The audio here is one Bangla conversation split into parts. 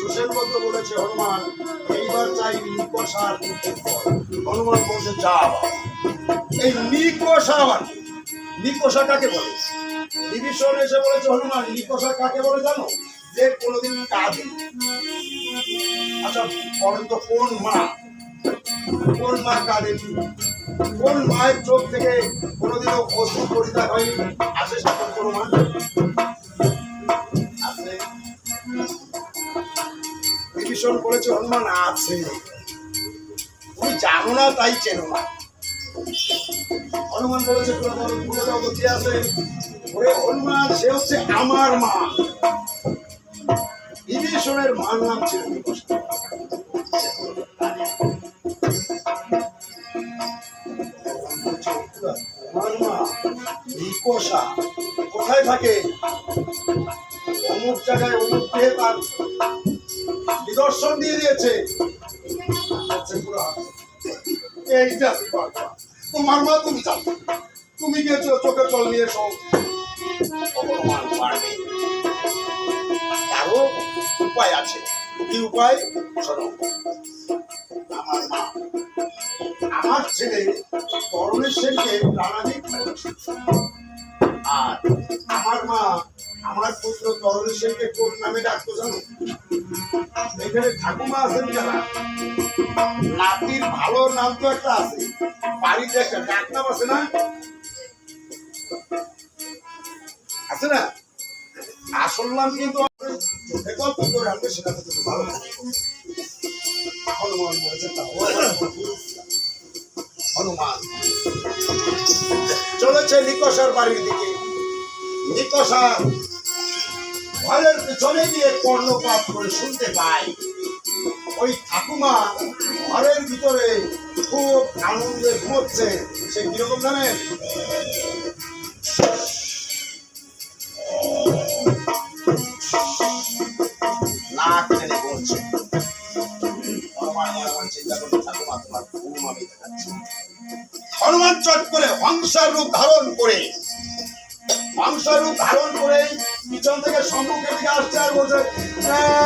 সুসেন বন্ধ বলেছে, হনুমান, এইবার চাই নিকষার হনুমান বলছে, যা এই নিকষা আবার নিকষা কাকে বলে? বিভীষণ এসে বলেছে, হনুমান, নিকষা কাকে বলে জানো? যে কোনোদিন কাঁদে আচ্ছা বলেন কোন মা? কোন মা কাঁদেনি কোন মায়ের চোখ থেকে কোনোদিনও অশ্রু পরিত্যাগ হয়নি? আসে সেরকম কোনো মা? বলেছে হনুমান আছে। তুমি জানো না, তাই চেনো না। হনুমান বলেছে পুরো আছে। ওরে হনুমান, সে হচ্ছে আমার মা। বিভীষণের মার নাম ছিল কোথায় থাকে? অমুক জায়গায় অমুক দেহে তার। নিদর্শন দিয়ে দিয়েছে। আচ্ছা। তোমার মা তুমি জানো তুমি গেছো চোখে জল নিয়ে ভগবান উপায় আছে। কি উপায়? শোনো। আমার মা আমার ছেলে করণের সেনকে আর আমার মা আমার পুত্র তরণের সেনকে কোন নামে ডাকতো জানো? এখানে ঠাকুমা আছেন যারা। নাতির ভালো নাম তো একটা আছে। বাড়িতে একটা ডাক নাম আছে না? আছে না? আসল নাম কিন্তু গল্প করে আনবে সেটা তো ভালো হনুমান হনুমান। চলেছে নিকষার বাড়ির দিকে। নিকষা ঘরের পিছনে গিয়ে কর্ণপাত করে শুনতে পায় ওই ঠাকুমা ঘরের ভিতরে খুব আনন্দে ঘুমোচ্ছে। সে কীরকম জানেন মনে মনে হনুমান চট করে হংসার রূপ ধারণ করে, হংসার রূপ ধারণ করে পিছন থেকে সম্মুখের দিকে আসছে আর বলছে হ্যাঁ,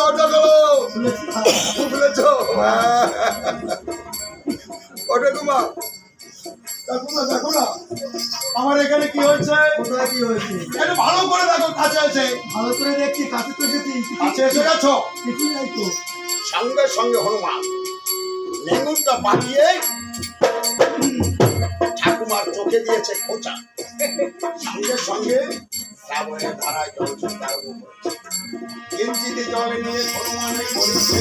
দরজা খোলো। শুনেছি খুলেছো? ও দেখো না আমার এখানে কি হয়েছে? কোথায় কি হয়েছে? এটা ভালো করে দেখো কাছে আছে। ভালো করে দেখছি কাছে তো এসেছি। কাছে এসে গেছো? কিছুই নাই তো। সঙ্গে সঙ্গে হনুমান লেঙ্গুনটা পাঠিয়ে ঠাকুমার চোখে দিয়েছে খোঁচা। সঙ্গে সঙ্গে ধারায় জল ছুটতে আরম্ভ কিঞ্চিতে জলে নিয়ে হনুমানের করেছে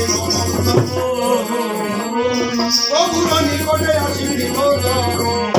প্রভুর নিকটে আসি বিপদ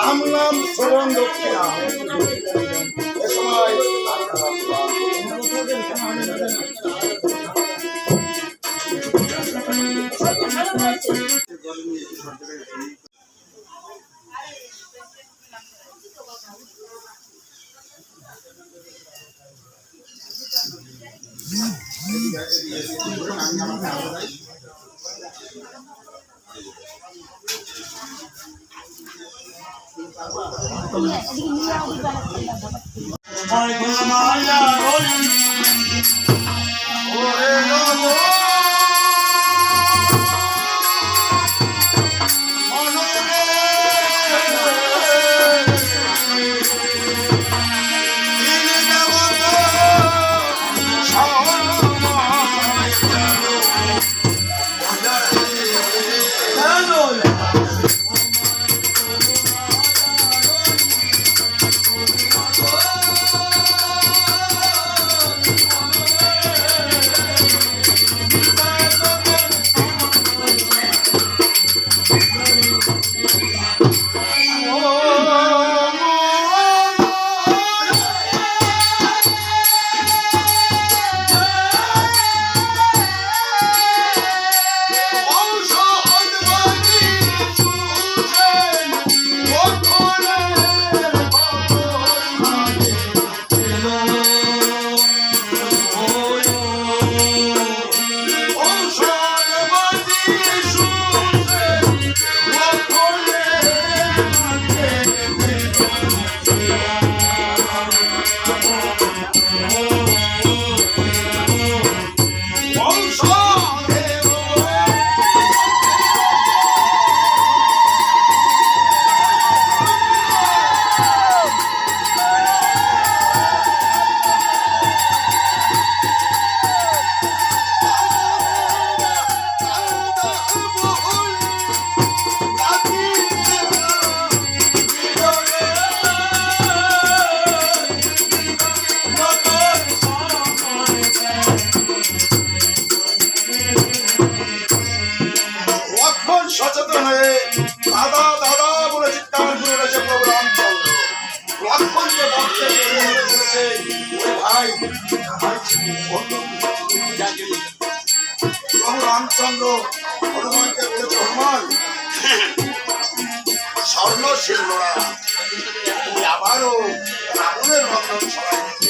রাম নাম শ্রবণ দক্ষিণা এ সময় মায়া ওরে প্রভু রামচন্দ্র হনুমানকে বলেছে হনুমান। স্বর্ণ শিল্পরা তুমি আবারও রাবণের বন্ধন সবাই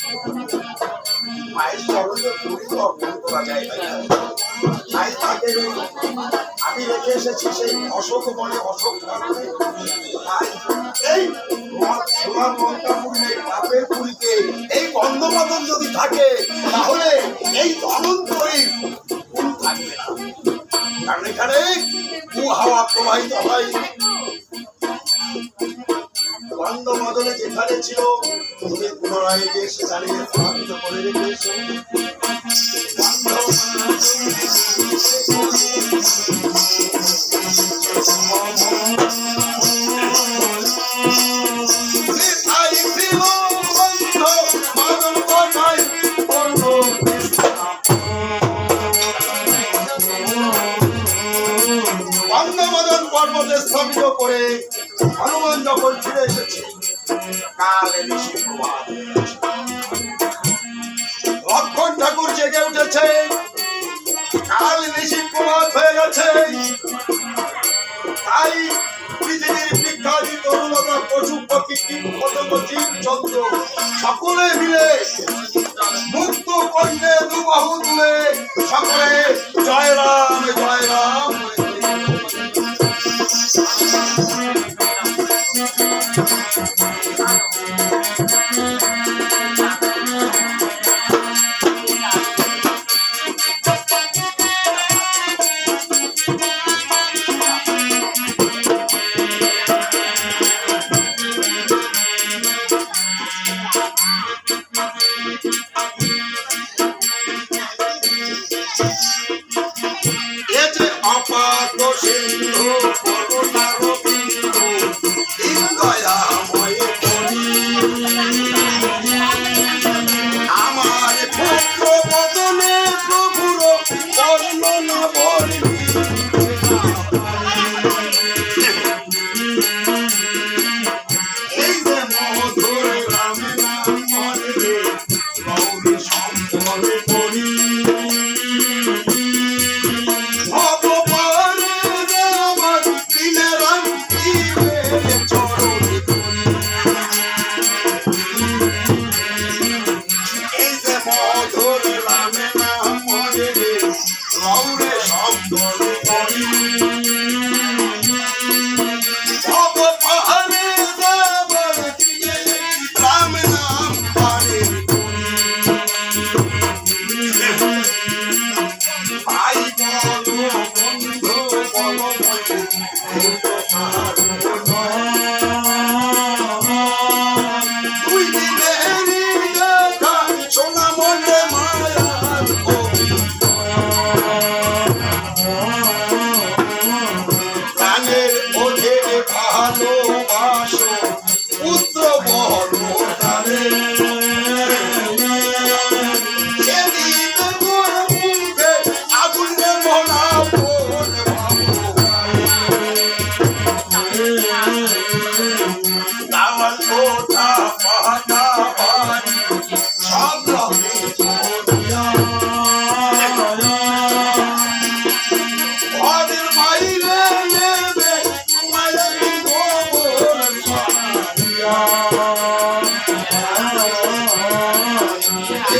আমি রেখে এসেছি সেই অশোক বনে অশোক এই পাপের পুরীতে এই গন্ধমাদন যদি থাকে তাহলে এই ধনন্তরী ফুল থাকবে না কারণ এখানে হাওয়া প্রবাহিত হয় বন্ধ বদলে যেখানে ছিল তুমি পুনরায় গিয়ে সেখানে স্থাপিত করে রেখেছো। বন্ধমদন পর্বতে স্থাপিত করে হনুমান যখন ফিরে এসেছে লক্ষণ ঠাকুর জেগে উঠেছে, কাল ঋষি প্রভাত হয়ে গেছে। তাই পৃথিবীর বিখ্যাতি তরুণতা পশু পক্ষী কীট পতঙ্গ জীব সকলে মিলে মুক্ত কণ্ঠে Yeah. Todo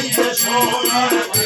Just all I.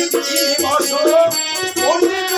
শিবজি boss Pandit